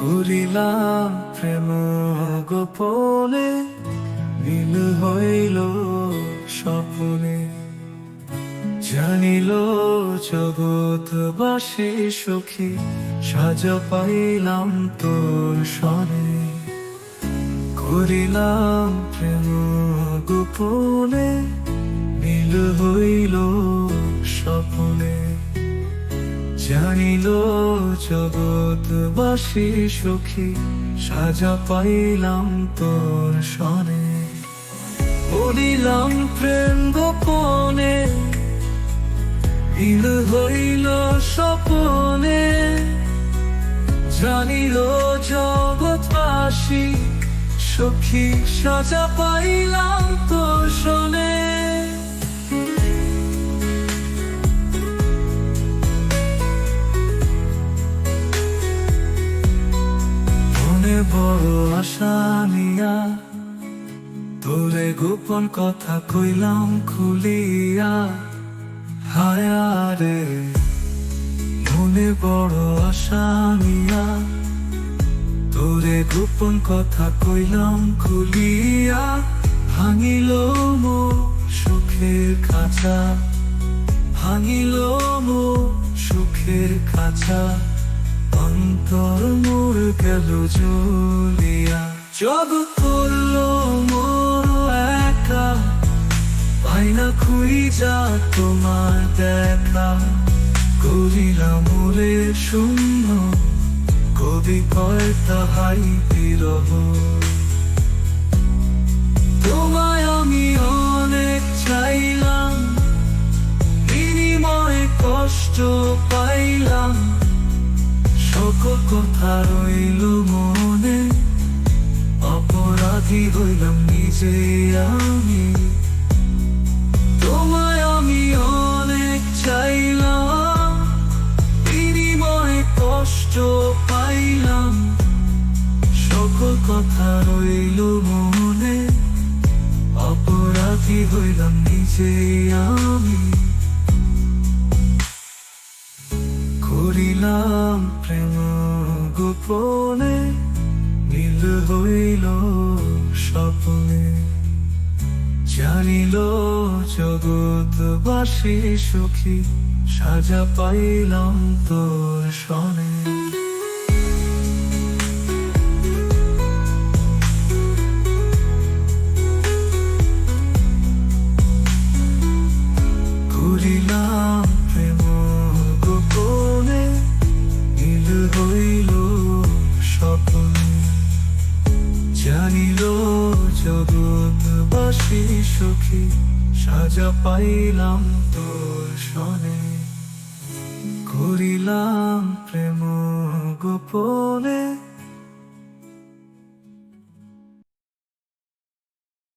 করিলাম প্রেম গোপনে, নীল হইল স্বপনে। জানিল জগত জগৎবাসী সুখী, সাজা পাইলাম তোর সনে করিলাম প্রেম গোপনে, নীল হইল জানিল জগৎবাসী সুখী, সাজা পাইলাম তোর সনে বলিলাম, প্রেম গোপনে নীল হইল স্বপনে। জানিল জগৎবাসী সখী, সাজা পাইলাম তোর শোনে আশা নিয়া তোরে গোপন কথা কইলাম খুলিয়া। হায়ারে মনে বড় আশা নিয়া তোরে গোপন কথা কইলাম খুলিয়া। ভাঙিল মো সুখের খাঁচা, ভাঙিল মো সুখের খাঁচা। অন্তর মোর গেল জ্বলিয়া জগৎ করল মোর একা। পাইনা খুঁজা তোমার দেখা। করিলাম মোরে শূন্য। কবি কয় তাহাই বিরহ। তোমায় কথা রইল মনে, অপরাধী হইলাম নিজে আমি। তোমায় আমি অনেক চাইলাম, বিনিময়ে কষ্ট পাইলাম। সকল কথা রইল মনে, অপরাধী হইলাম নিজে আমি। গোপনে নীল হইল স্বপ্নে জানিল জগৎবাসী সুখী সাজা পাইলাম তোর জানিল জগৎবাসী সুখী সাজা পাইলাম তোর সনে করিলাম প্রেম গোপনে